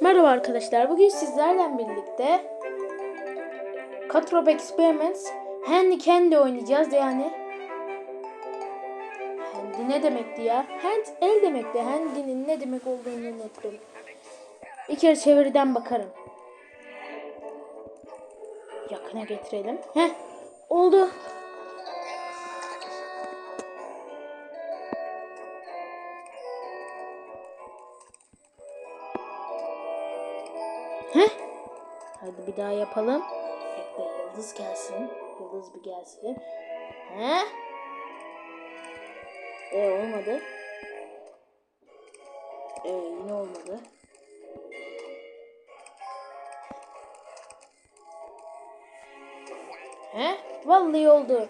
Merhaba arkadaşlar. Bugün sizlerle birlikte Catrop Experiments Handy Candy oynayacağız yani. Handy ne demekti ya? Hand el demekti. Handy'nin ne demek olduğunu unuttum. Bir kere çeviriden bakarım. Yakına getirelim. Heh. Oldu. Bir daha yapalım. Bekle yıldız gelsin. Yıldız bir gelsin. He? E olmadı. E yine olmadı. He? Vallahi oldu.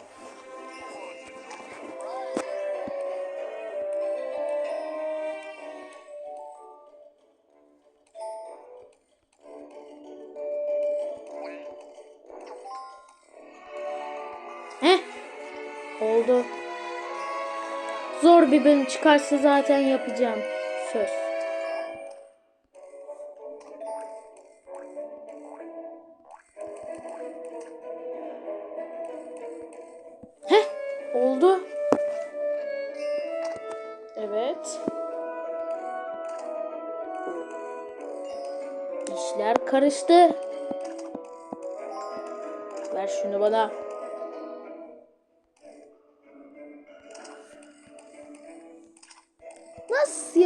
Oldu. Zor bir bölüm çıkarsa zaten yapacağım. Söz. Heh. Oldu. Evet. İşler karıştı. Ver şunu bana.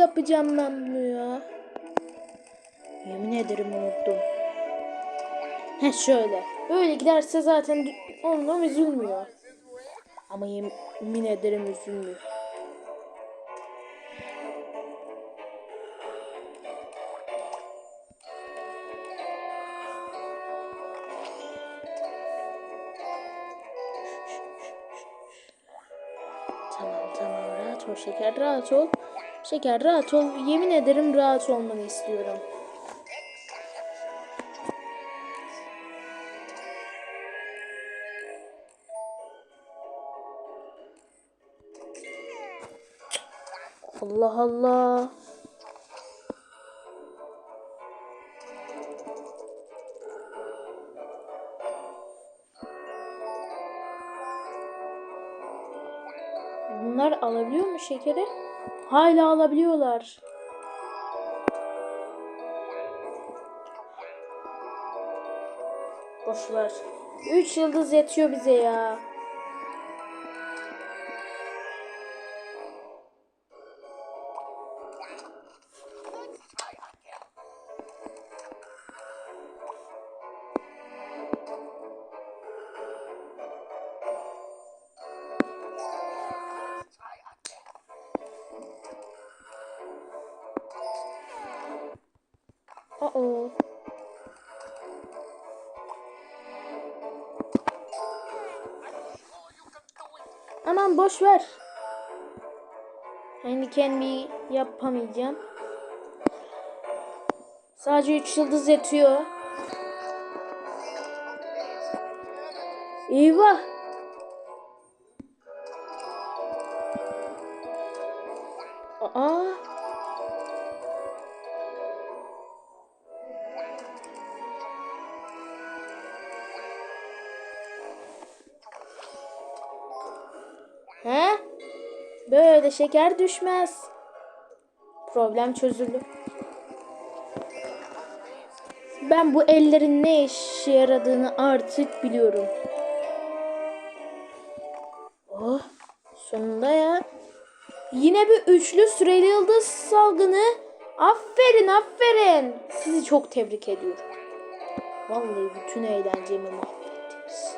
Yapacağım ben bunu ya? Yemin ederim unuttum. He şöyle. Böyle giderse zaten ondan üzülmüyor. Ama yemin ederim üzülmüyor. Tamam tamam rahat ol şeker rahat ol. Şeker rahat ol. Yemin ederim rahat olmanı istiyorum. Allah Allah. Bunlar alabiliyor mu şekeri? Hala alabiliyorlar. Boş ver. 3 yıldız yetiyor bize ya. Uh-oh. Aman boş ver. Hani kendi yapamayacağım. Sadece 3 yıldız yetiyor. Eyvah. Aa. Böyle şeker düşmez. Problem çözüldü. Ben bu ellerin ne işe yaradığını artık biliyorum. Oh, sonunda ya. Yine bir üçlü süreli yıldız salgını. Aferin aferin. Sizi çok tebrik ediyorum. Vallahi bütün eğlencemi mahvettiniz.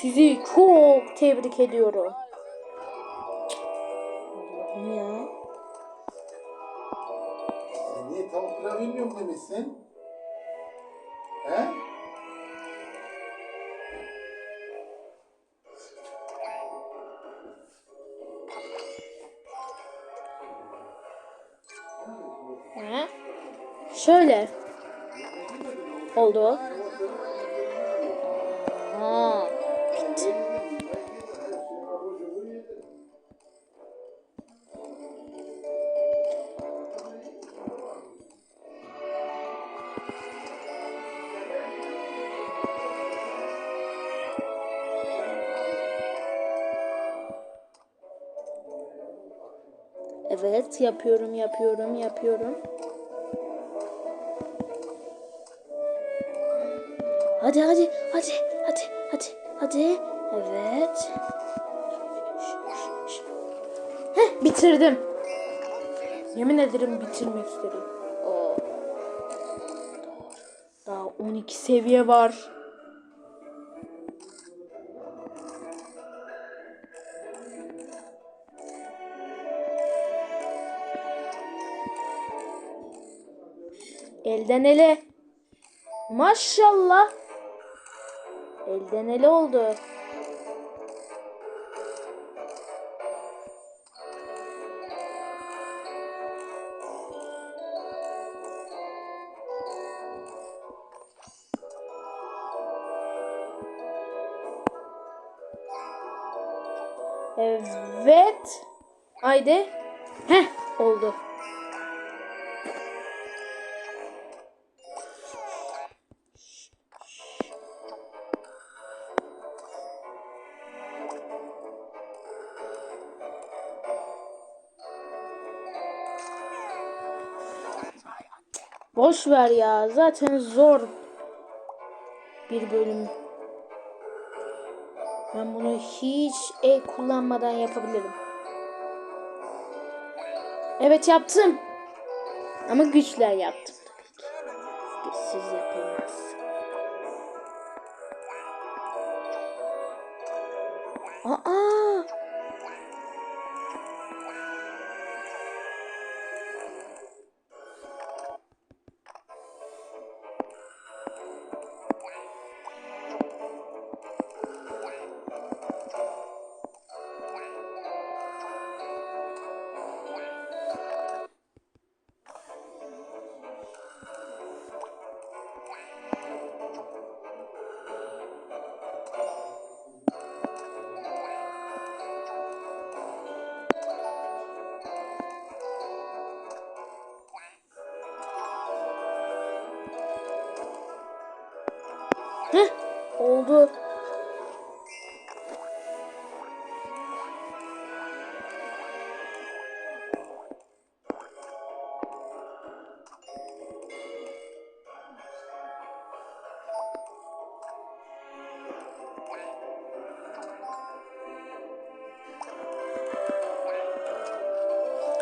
Sizi çok tebrik ediyorum. He? He? Şöyle. Oldu. Yapıyorum yapıyorum yapıyorum. Hadi hadi hadi hadi hadi hadi. Evet. Heh bitirdim. Yemin ederim bitirmek istedim. Oo. Daha 12 seviye var. Elden ele. Maşallah. Elden ele oldu. Evet. Haydi. Heh oldu. Boş ver ya. Zaten zor bir bölüm. Ben bunu hiç el kullanmadan yapabilirim. Evet yaptım. Ama güçler yaptım tabii ki. Güçsüz. Aa! Oldu.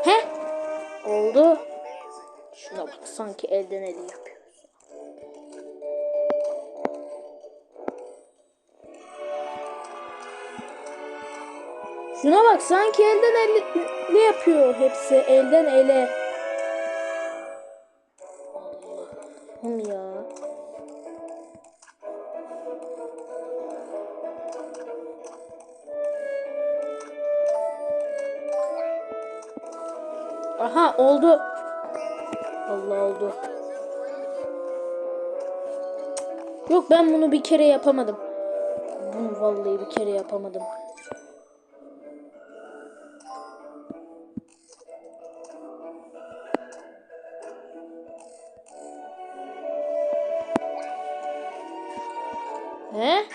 Heh, oldu. Şuna bak sanki elden eli yapıyoruz. Şuna bak sanki elden ele ne yapıyor hepsi elden ele. Allah'ım ya. Aha oldu. Allah oldu. Yok ben bunu bir kere yapamadım. Bunu vallahi bir kere yapamadım. He?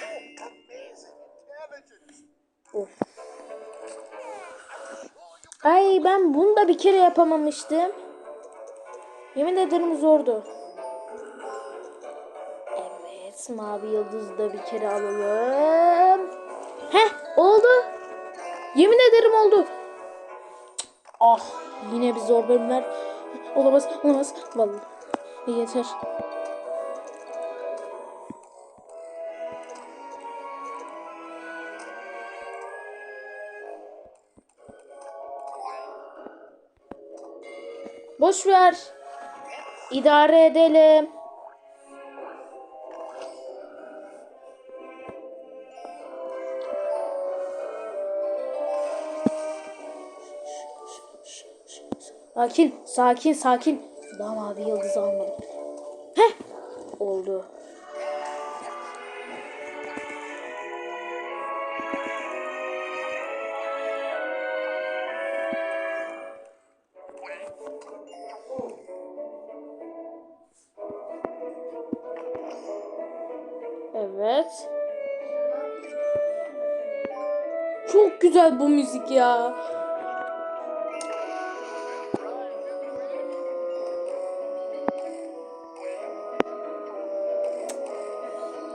Of. Ay ben bunu da bir kere yapamamıştım. Yemin ederim zordu. Evet mavi yıldızı da bir kere alalım. Heh oldu. Yemin ederim oldu. Ah yine bir zor bölümler. Olamaz olamaz. Vallahi yeter. Boş ver. İdare edelim. Sakin, sakin, sakin. Daha mavi yıldız almadım. Heh, oldu. güzel bu müzik ya.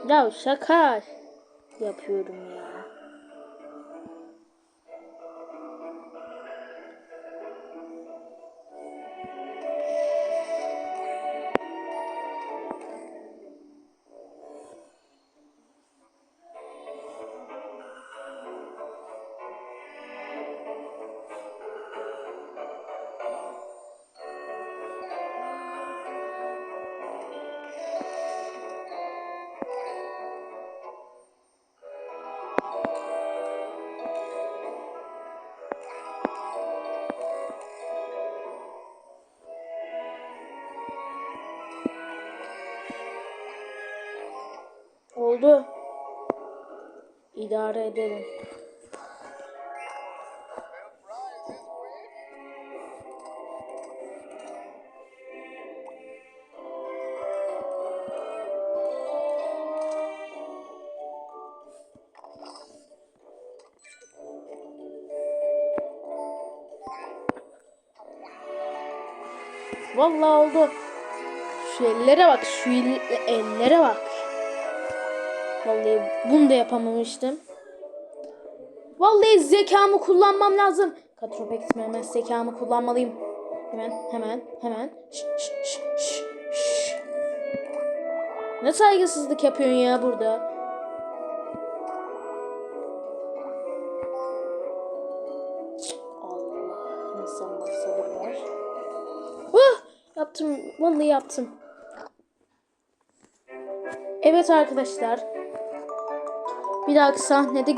Ya şaka yapıyorum ya. Oldu. İdare edelim. Vallahi oldu. Şu ellere bak, şu el- ellere bak. Vallahi bunu da yapamamıştım. Vallahi zekamı kullanmam lazım. Katropex hemen zekamı kullanmalıyım. Hemen, hemen, hemen. Şş, şş, şş, şş. Ne saygısızlık yapıyorsun ya burada? Allah, insan var sabır var. Huh! Yaptım, vallahi yaptım. Evet arkadaşlar. Bir dahaki sahnede